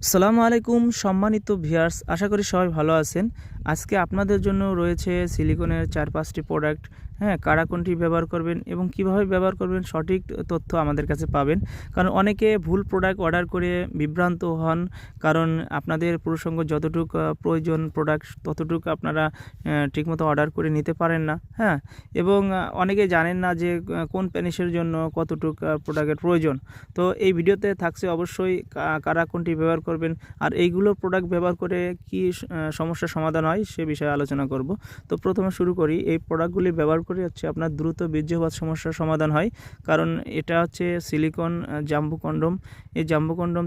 সালামু আলাইকুম, সম্মানিত ভিয়ার্স আশা করি সবাই ভালো আছেন। আজকে আপনাদের জন্য রয়েছে সিলিকনের চার পাঁচটি প্রোডাক্ট। হ্যাঁ কারা কোনটি ব্যবহার করবেন এবং কীভাবে ব্যবহার করবেন সঠিক তথ্য আমাদের কাছে পাবেন। কারণ অনেকে ভুল প্রোডাক্ট অর্ডার করে বিভ্রান্ত হন, কারণ আপনাদের প্রসঙ্গ যতটুকু প্রয়োজন প্রোডাক্ট ততটুকু আপনারা ঠিকমতো অর্ডার করে নিতে পারেন না। হ্যাঁ এবং অনেকে জানেন না যে কোন প্যানিসের জন্য কতটুকু প্রোডাক্টের প্রয়োজন। তো এই ভিডিওতে থাকছে অবশ্যই কারা কোনটি ব্যবহার করবেন। আর এইগুলো প্রোডাক্ট ব্যবহার করে কি সমস্যা সমস্যার সমাধান হয় সে বিষয়ে আলোচনা করব। তো প্রথমে শুরু করি, এই প্রোডাক্টগুলি ব্যবহার করে হচ্ছে আপনার দ্রুত বীর্যপাত সমস্যার সমাধান হয়। কারণ এটা হচ্ছে সিলিকন জাম্বু কন্ডম এই জাম্বু কন্ডম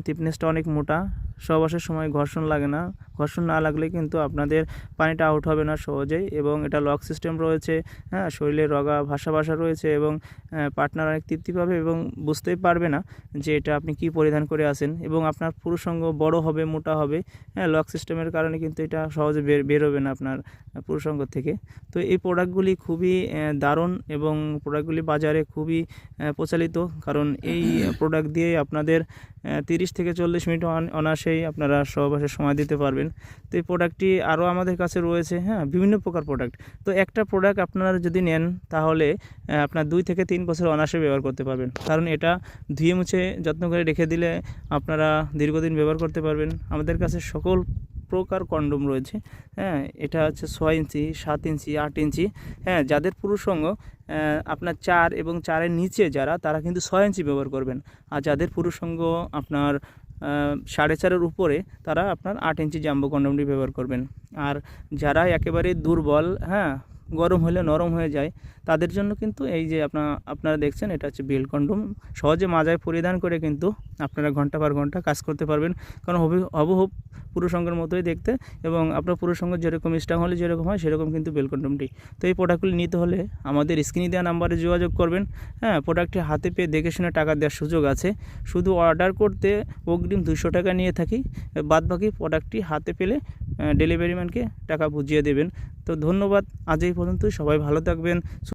অনেক মোটা। সহবাসের সময় ঘর্ষণ লাগে না। ঘর্ষণ না লাগলে কিন্তু আপনাদের পানিটা আউট হবে না সহজেই এবং এটা লক সিস্টেম রয়েছে হ্যাঁ শরীরে রগা ভাষা ভাষা রয়েছে এবং পার্টনার অনেক তৃপ্তি পাবে এবং বুঝতেই পারবে না যে এটা আপনি কি পরিধান করে আসেন এবং আপনার পুরুষঙ্গ বড় হবে, মোটা হবে হ্যাঁ লক সিস্টেমের কারণে কিন্তু এটা সহজে বের, বেরোবে না আপনার পুরুষঙ্গ থেকে। তো এই প্রোডাক্টগুলি খুবই দারুণ এবং প্রোডাক্টগুলি বাজারে খুবই প্রচলিত কারণ এই প্রোডাক্ট দিয়ে আপনাদের তিরিশ থেকে চল্লিশ মিনিট অন- অনায়াসেই আপনারা সহবাসের সময় দিতে পারবেন। তো এই প্রোডাক্টটি আরও আমাদের কাছে রয়েছে হ্যাঁ বিভিন্ন প্রকার প্রোডাক্ট। তো একটা প্রোডাক্ট আপনারা যদি নেন, তাহলে আপনার দুই থেকে তিন বছর অনায়াসে ব্যবহার করতে পারবেন। কারণ এটা ধুয়ে মুছে যত্ন করে রেখে দিলে আপনারা দীর্ঘদিন ব্যবহার করতে পারবেন। আমাদের কাছে সকল প্রকার কন্ডম রয়েছে হ্যাঁ এটা হচ্ছে ছয় ইঞ্চি, সাত ইঞ্চি, আট ইঞ্চি হ্যাঁ যাদের পুরুষঙ্গ আপনার চার এবং চারের নিচে যারা, তারা কিন্তু ছয় ইঞ্চি ব্যবহার করবেন। আর যাদের পুরুষঙ্গ, আপনার সাড়ে চারের উপরে তারা আপনার আট ইঞ্চি জাম্বো কন্ডমটি ব্যবহার করবেন। আর যারা একেবারে দুর্বল হ্যাঁ গরম হলে নরম হয়ে যায়, তাদের জন্য কিন্তু এই যে আপনার আপনারা দেখছেন, এটা হচ্ছে বেল কন্ডম। সহজে মাজায় পরিধান করে কিন্তু আপনারা ঘণ্টা পর ঘণ্টা কাজ করতে পারবেন। কারণ হবি হবহুব পুরুষঙ্গের মতোই দেখতে এবং আপনার পুরুষঙ্গ যেরকম স্ট্রং হলে যেরকম হয়, সেরকম কিন্তু বেল তো এই প্রোডাক্টগুলি নিতে হলে আমাদের স্ক্রিনে দেওয়া নাম্বারে যোগাযোগ করবেন। হ্যাঁ প্রোডাক্টটি হাতে পেয়ে দেখে শুনে টাকা দেওয়ার সুযোগ আছে। শুধু অর্ডার করতে অগ্রিম দুশো টাকা নিয়ে থাকি বাদ বাকি প্রোডাক্টটি হাতে পেলে ডেলিভারি ম্যানকে টাকা বুঝিয়ে দেবেন। তো ধন্যবাদ আজ এই পর্যন্তই। সবাই ভালো থাকবেন